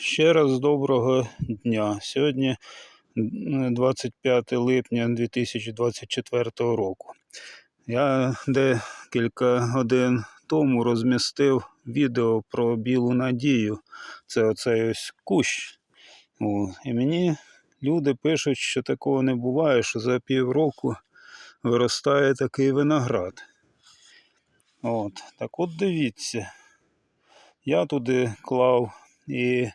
Ще раз доброго дня. Сьогодні 25 липня 2024 року. Я декілька годин тому розмістив відео про білу надію. Це оцей ось кущ. О, і мені люди пишуть, що такого не буває, що за півроку виростає такий виноград. От, так от дивіться. Я туди клав і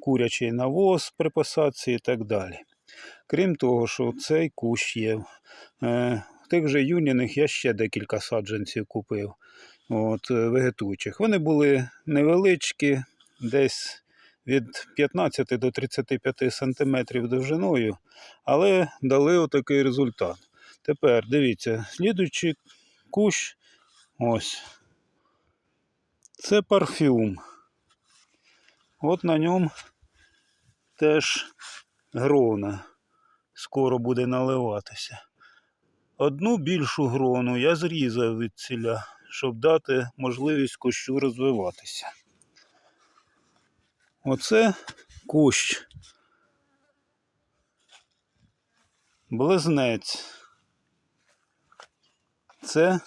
курячий навоз при посадці і так далі. Крім того, що цей кущ є. Е, тих же юніних я ще декілька саджанців купив, от, е, вегетуючих. Вони були невеличкі, десь від 15 до 35 сантиметрів довжиною, але дали отакий результат. Тепер дивіться, слідуючий кущ, ось, це парфюм. От на ньому теж грона скоро буде наливатися. Одну більшу грону я зрізав від ціля, щоб дати можливість кущу розвиватися. Оце кущ. Близнець. Це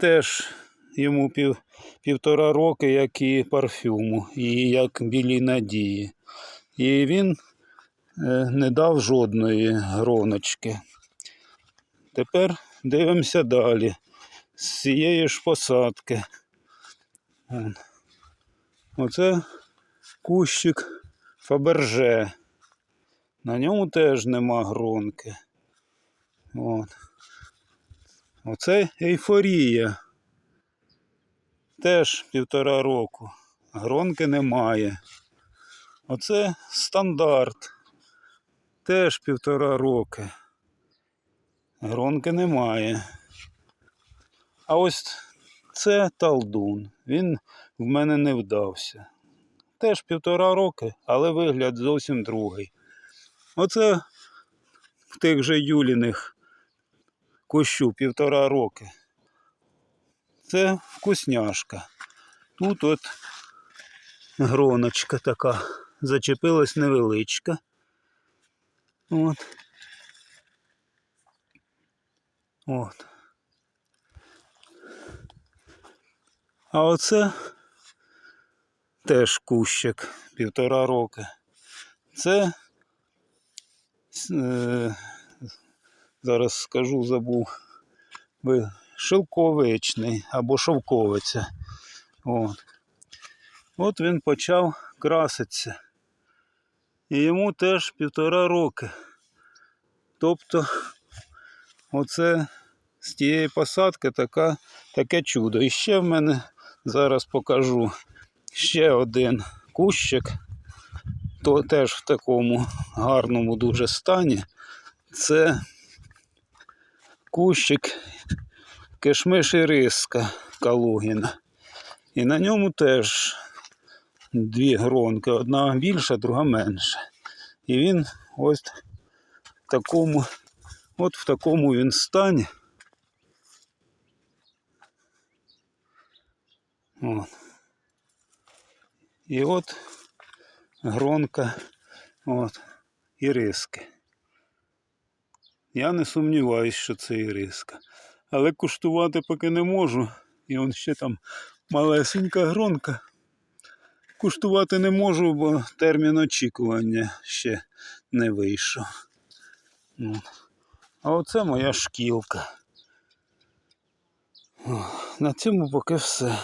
теж йому пів, півтора роки, як і парфюму, і як білій надії. І він е, не дав жодної гроночки. Тепер дивимося далі. З цієї ж посадки. Оце кущик Фаберже. На ньому теж нема гронки. От. Оце ейфорія. Теж півтора року. Гронки немає. Оце стандарт. Теж півтора роки. Гронки немає. А ось це талдун. Він в мене не вдався. Теж півтора роки, але вигляд зовсім другий. Оце в тих же Юліних кущу півтора роки. Це вкусняшка. Тут от гроночка така. Зачепилась невеличка. От. От. А оце теж кущик півтора роки. Це е, зараз скажу, забув. Ви шелковичний або шовковиця. От. От він почав краситися. І йому теж півтора роки. Тобто, оце з тієї посадки така, таке чудо. І ще в мене зараз покажу ще один кущик, то теж в такому гарному дуже стані. Це кущик кишмиш і риска Калугіна. І на ньому теж дві гронки, одна більша, друга менша. І він ось в такому, от в такому він стані. От. І от гронка, от, іриски. Я не сумніваюся, що це іриска. Але куштувати поки не можу. І он ще там малесенька гронка. Куштувати не можу, бо термін очікування ще не вийшов. Ну. А оце моя шкілка. На цьому поки все.